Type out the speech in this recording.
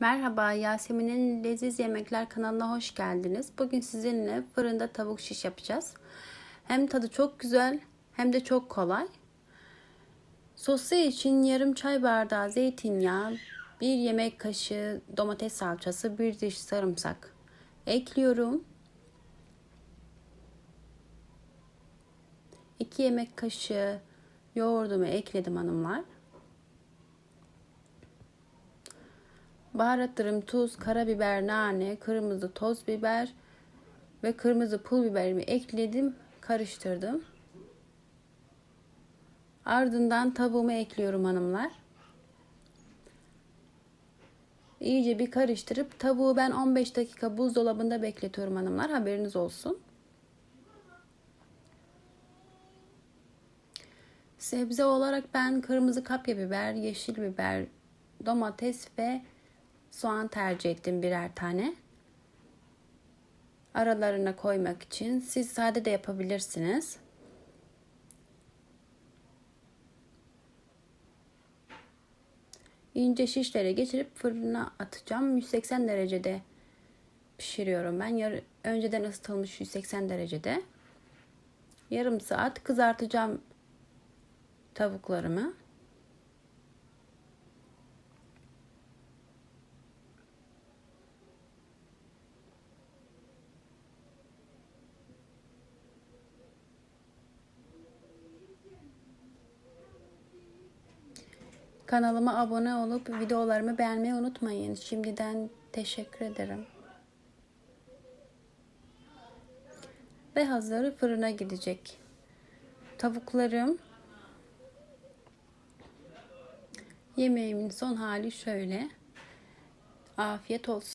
Merhaba Yasemin'in Leziz Yemekler kanalına hoş geldiniz. Bugün sizinle fırında tavuk şiş yapacağız. Hem tadı çok güzel hem de çok kolay. Sosu için yarım çay bardağı zeytinyağı, bir yemek kaşığı domates salçası, bir diş sarımsak ekliyorum. 2 yemek kaşığı yoğurdumu ekledim hanımlar. Baharatlarım tuz, karabiber, nane, kırmızı toz biber ve kırmızı pul biberimi ekledim, karıştırdım. Ardından tavuğumu ekliyorum hanımlar. İyice bir karıştırıp tavuğu ben 15 dakika buzdolabında bekletiyorum hanımlar. Haberiniz olsun. Sebze olarak ben kırmızı kapya biber, yeşil biber, domates ve soğan tercih ettim birer tane. Aralarına koymak için siz sade de yapabilirsiniz. İnce şişlere geçirip fırına atacağım. 180 derecede pişiriyorum ben. Yar önceden ısıtılmış 180 derecede. Yarım saat kızartacağım tavuklarımı. Kanalıma abone olup videolarımı beğenmeyi unutmayın. Şimdiden teşekkür ederim. Ve hazır fırına gidecek. Tavuklarım yemeğimin son hali şöyle. Afiyet olsun.